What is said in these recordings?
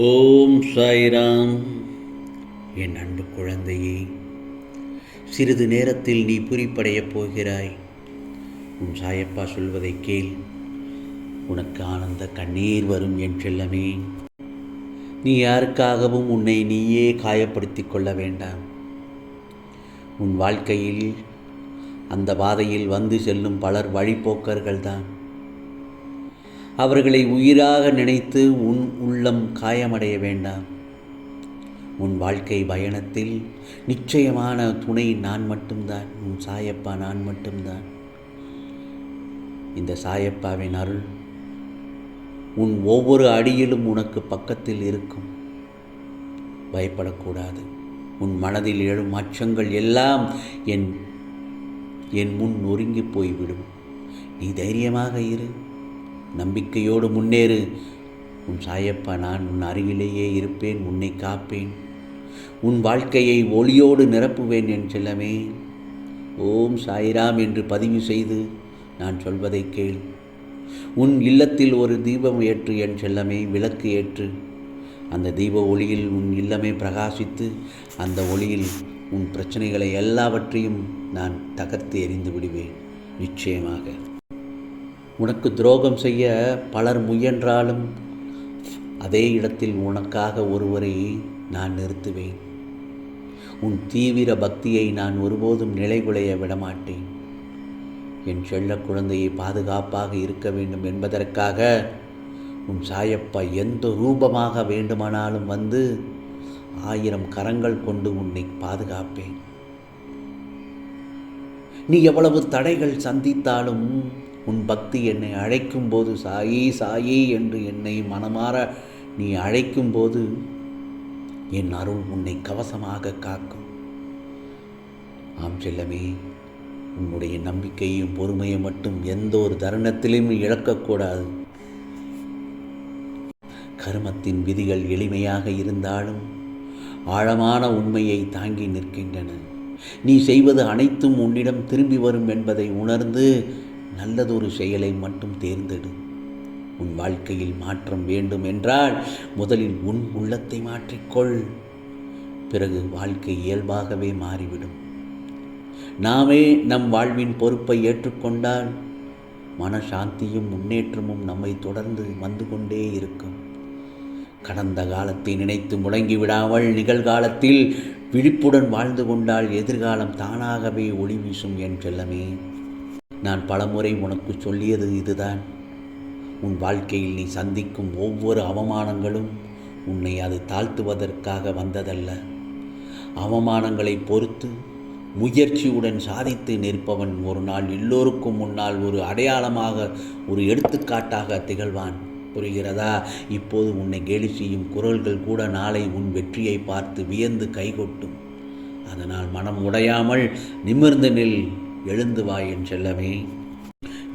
ஓம் சாய்ராம். என் அன்பு குழந்தையே சிறிது நேரத்தில் நீ புரிப்படையப் போகிறாய். உன் சாயப்பா சொல்வதை கேள். உனக்கு ஆனந்த கண்ணீர் வரும் என் செல்லமே. நீ யாருக்காகவும் உன்னை நீயே காயப்படுத்திக் கொள்ள வேண்டாம். உன் வாழ்க்கையில் அந்த பாதையில் வந்து செல்லும் பலர் வழிபோக்கர்கள்தான். அவர்களை உயிராக நினைத்து உன் உள்ளம் காயமடைய வேண்டாம். உன் வாழ்க்கை பயணத்தில் நிச்சயமான துணை நான் மட்டும்தான் உன் சாயப்பா நான் மட்டும்தான். இந்த சாயப்பாவின் அருள் உன் ஒவ்வொரு அடியிலும் உனக்கு பக்கத்தில் இருக்கும். பயப்படக்கூடாது. உன் மனதில் எழும் அச்சங்கள் எல்லாம் என் என் முன் நொறுங்கி போய்விடும். நீ தைரியமாக இரு. நம்பிக்கையோடு முன்னேறு. உன் சாயப்பா நான் உன் அருகிலேயே இருப்பேன் உன்னை காப்பேன். உன் வாழ்க்கையை ஒளியோடு நிரப்புவேன் என் செல்லமே. ஓம் சாய்ராம் என்று பதிவு செய்து நான் சொல்வதை கேள். உன் இல்லத்தில் ஒரு தீபம் ஏற்று என் செல்லமே விளக்கு ஏற்று. அந்த தீப ஒளியில் உன் இல்லமே பிரகாசித்து அந்த ஒளியில் உன் பிரச்சனைகளை எல்லாவற்றையும் நான் தகர்த்து எறிந்து விடுவேன். நிச்சயமாக. உனக்கு துரோகம் செய்ய பலர் முயன்றாலும் அதே இடத்தில் உனக்காக ஒருவரை நான் நிறுத்துவேன். உன் தீவிர பக்தியை நான் ஒருபோதும் நிலைகுலைய விடமாட்டேன். என் செல்ல குழந்தையை பாதுகாப்பாக இருக்க வேண்டும் என்பதற்காக உன் சாயப்பா எந்த ரூபமாக வேண்டுமானாலும் வந்து ஆயிரம் கரங்கள் கொண்டு உன்னை பாதுகாப்பேன். நீ எவ்வளவு தடைகள் சந்தித்தாலும் உன் பக்தி என்னை அழைக்கும் போது சாயி சாயி என்று என்னை மனமாற நீ அழைக்கும் போது என் அருள் உன்னை கவசமாக காக்கும். ஆம் செல்லமே உன்னுடைய நம்பிக்கையும் பொறுமையும் மட்டும் எந்த ஒரு தருணத்திலும் இழக்கக்கூடாது. கருமத்தின் விதிகள் எளிமையாக இருந்தாலும் ஆழமான உண்மையை தாங்கி நிற்கின்றன. நீ செய்வது அனைத்தும் உன்னிடம் திரும்பி வரும் என்பதை உணர்ந்து நல்லதொரு செயலை மட்டும் தேர்ந்தெடு. உன் வாழ்க்கையில் மாற்றம் வேண்டும் என்றால் முதலில் உன் உள்ளத்தை மாற்றிக்கொள். பிறகு வாழ்க்கை இயல்பாகவே மாறிவிடும். நாமே நம் வாழ்வின் பொறுப்பை ஏற்றுக்கொண்டால் மனசாந்தியும் முன்னேற்றமும் நம்மை தொடர்ந்து வந்து கொண்டே இருக்கும். கடந்த காலத்தை நினைத்து முடங்கி விடாமல் நிகழ்காலத்தில் விழிப்புடன் வாழ்ந்து கொண்டால் எதிர்காலம் தானாகவே ஒளி வீசும் என் செல்லமே. நான் பலமுறை உனக்கு சொல்லியது இதுதான். உன் வாழ்க்கையில் நீ சந்திக்கும் ஒவ்வொரு அவமானங்களும் உன்னை அது தாழ்த்துவதற்காக வந்ததல்ல. அவமானங்களை பொறுத்து முயற்சியுடன் சாதித்து நிற்பவன் ஒரு நாள் எல்லோருக்கும் முன்னால் ஒரு அடையாளமாக ஒரு எடுத்துக்காட்டாக திகழ்வான். புரிகிறதா? இப்போது உன்னை கேலி செய்யும் குரல்கள் கூட நாளை உன் வெற்றியை பார்த்து வியந்து கைகொட்டும். அதனால் மனம் உடையாமல் நிமிர்ந்து நில். எழுந்து வா என் செல்லமே.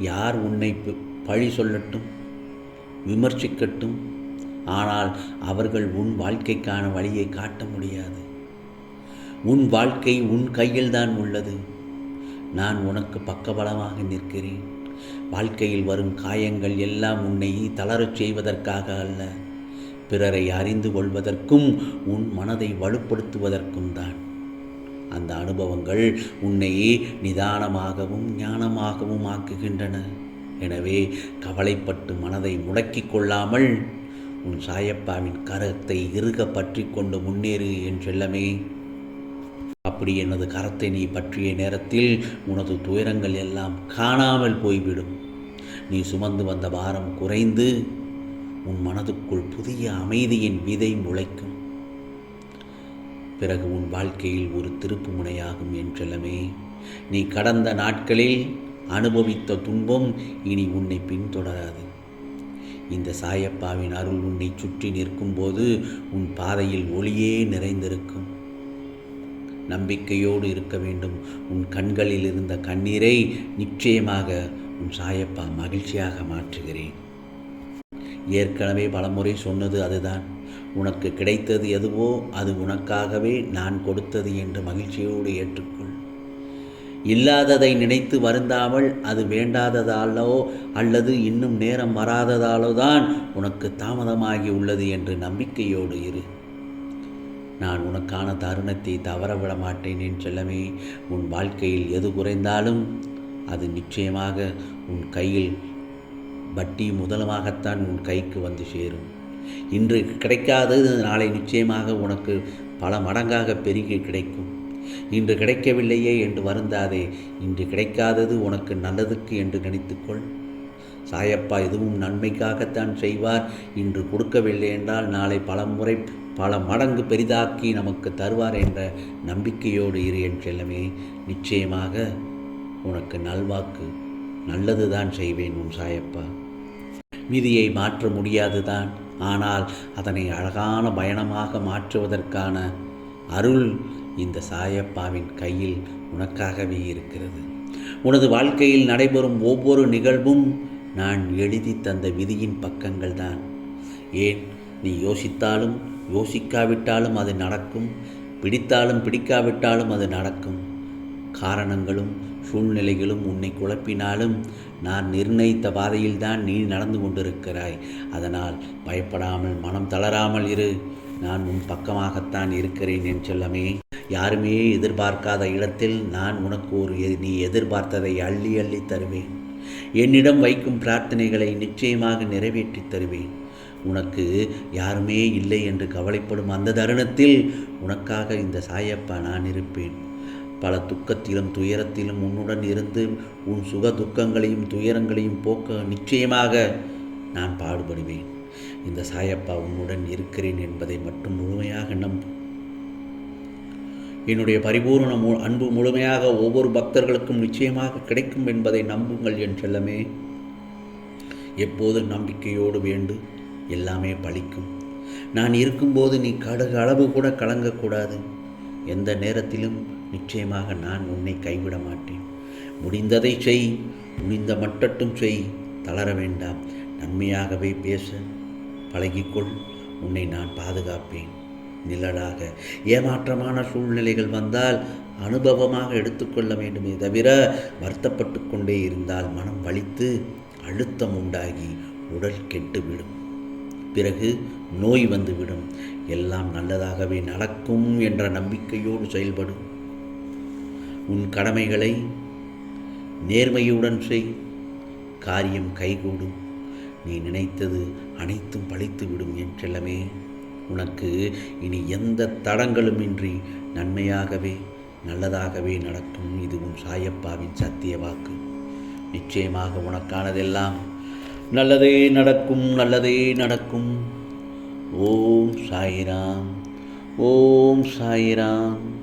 யார் உன்னை பழி சொல்லட்டும் விமர்சிக்கட்டும் ஆனால் அவர்கள் உன் வாழ்க்கைக்கான வழியை காட்ட முடியாது. உன் வாழ்க்கை உன் கையில்தான் உள்ளது. நான் உனக்கு பக்கபலமாக நிற்கிறேன். வாழ்க்கையில் வரும் காயங்கள் எல்லாம் உன்னை தளரச் செய்வதற்காக அல்ல. பிறரை அறிந்து கொள்வதற்கும் உன் மனதை வலுப்படுத்துவதற்கும் தான். அந்த அனுபவங்கள் உன்னை நிதானமாகவும் ஞானமாகவும் ஆக்குகின்றன. எனவே கவலைப்பட்டு மனதை முடக்கி கொள்ளாமல் உன் சாயப்பாவின் கரத்தை இறுக பற்றி கொண்டு முன்னேறு என் செல்லமே. அப்படி எனது கரத்தை நீ பற்றிய நேரத்தில் உனது துயரங்கள் எல்லாம் காணாமல் போய்விடும். நீ சுமந்து வந்த பாரம் குறைந்து உன் மனதுக்குள் புதிய அமைதியின் விதை முளைக்கும். பிறகு உன் வாழ்க்கையில் ஒரு திருப்பு முனையாகும் என்றெல்லாமே. நீ கடந்த நாட்களில் அனுபவித்த துன்பம் இனி உன்னை பின்தொடராது. இந்த சாயப்பாவின் அருள் உன்னை சுற்றி நிற்கும்போது உன் பாதையில் ஒளியே நிறைந்திருக்கும். நம்பிக்கையோடு இருக்க வேண்டும். உன் கண்களில் இருந்த கண்ணீரை நிச்சயமாக உன் சாயப்பா மகிழ்ச்சியாக மாற்றுகிறேன். ஏற்கனவே பலமுறை சொன்னது அதுதான். உனக்கு கிடைத்தது எதுவோ அது உனக்காகவே நான் கொடுத்தது என்று மகிழ்ச்சியோடு ஏற்றுக்கொள். இல்லாததை நினைத்து வருந்தாமல் அது வேண்டாததாலோ அல்லது இன்னும் நேரம் வராததாலோ தான் உனக்கு தாமதமாகி உள்ளது என்று நம்பிக்கையோடு இரு. நான் உனக்கான தருணத்தை தவறவிட மாட்டேன் என் செல்லமே. உன் வாழ்க்கையில் எது குறைந்தாலும் அது நிச்சயமாக உன் கையில் வட்டி முதலமாகத்தான் உன் கைக்கு வந்து சேரும். இன்று கிடைக்காதது நாளை நிச்சயமாக உனக்கு பல மடங்காக பெருகி கிடைக்கும். இன்று கிடைக்கவில்லையே என்று வருந்தாதே இன்று கிடைக்காதது உனக்கு நல்லதுக்கு என்று நினைத்துக்கொள் சாயப்பா எதுவும் நன்மைக்காகத்தான் செய்வார் இன்று கொடுக்கவில்லை என்றால் நாளை பல முறை பல மடங்கு பெரிதாக்கி நமக்கு தருவார் என்ற நம்பிக்கையோடு இரு என் செல்லமே நிச்சயமாக உனக்கு நல்வாக்கு நல்லது தான் செய்வேன் உன் சாயப்பா. விதியை மாற்ற முடியாதுதான். ஆனால் அதனை அழகான பயணமாக மாற்றுவதற்கான அருள் இந்த சாயப்பாவின் கையில் உனக்காகவே இருக்கிறது. உனது வாழ்க்கையில் நடைபெறும் ஒவ்வொரு நிகழ்வும் நான் எழுதி தந்த விதியின் பக்கங்கள்தான். ஏன்? நீ யோசித்தாலும் யோசிக்காவிட்டாலும் அது நடக்கும். பிடித்தாலும் பிடிக்காவிட்டாலும் அது நடக்கும். காரணங்களும் சூழ்நிலைகளும் உன்னை குழப்பினாலும் நான் நிர்ணயித்த பாதையில்தான் நீ நடந்து கொண்டிருக்கிறாய். அதனால் பயப்படாமல் மனம் தளராமல் இரு. நான் உன் பக்கமாகத்தான் இருக்கிறேன் என் செல்லமே. யாருமே எதிர்பார்க்காத இடத்தில் நான் உனக்கு ஒரு எ- நீ எதிர்பார்த்ததை அள்ளி அள்ளி தருவேன். என்னிடம் வைக்கும் பிரார்த்தனைகளை நிச்சயமாக நிறைவேற்றித் தருவேன். உனக்கு யாருமே இல்லை என்று கவலைப்படும் அந்த தருணத்தில் உனக்காக இந்த சாயப்பா நான் இருப்பேன். பல துக்கத்திலும் துயரத்திலும் உன்னுடன் இருந்து உன் சுக துக்கங்களையும் துயரங்களையும் போக்க நிச்சயமாக நான் பாடுபடுவேன். இந்த சாயப்பா உன்னுடன் இருக்கிறேன் என்பதை மட்டும் முழுமையாக நம்பு. என்னுடைய பரிபூர்ண மு- அன்பு முழுமையாக ஒவ்வொரு பக்தர்களுக்கும் நிச்சயமாக கிடைக்கும் என்பதை நம்புங்கள் என் செல்லமே. எப்போதும் நம்பிக்கையோடு வேண்டு எல்லாமே பலிக்கும் நான் இருக்கும்போது நீ கடுகு அளவு கூட கலங்கக்கூடாது. எந்த நேரத்திலும் நிச்சயமாக நான் உன்னை கைவிட மாட்டேன். முடிந்ததை செய் முடிந்த மட்டட்டும் செய் தளர வேண்டாம். நன்மையாகவே பேச பழகிக்கொள் உன்னை நான் பாதுகாப்பேன். நிழலாக ஏமாற்றமான சூழ்நிலைகள் வந்தால் அனுபவமாக எடுத்துக்கொள்ள வேண்டுமே தவிர வருத்தப்பட்டு கொண்டே இருந்தால் மனம் வலித்து அழுத்தம் உண்டாகி உடல் கெட்டுவிடும். பிறகு நோய் வந்துவிடும். எல்லாம் நல்லதாகவே நடக்கும் என்ற நம்பிக்கையோடு செயல்படும் உன் கடமைகளை நேர்மையுடன் செய். காரியம் கைகூடும். நீ நினைத்தது அனைத்தும் பழித்துவிடும் என்றெல்லமே என் செல்லமே. உனக்கு இனி எந்த தடங்களுமின்றி நன்மையாகவே நல்லதாகவே நடக்கும். இது உன் சாயப்பாவின் சத்திய வாக்கு. நிச்சயமாக உனக்கானதெல்லாம் நல்லதே நடக்கும் நல்லதே நடக்கும். ஓம் சாயிராம். ஓம் சாயிராம்.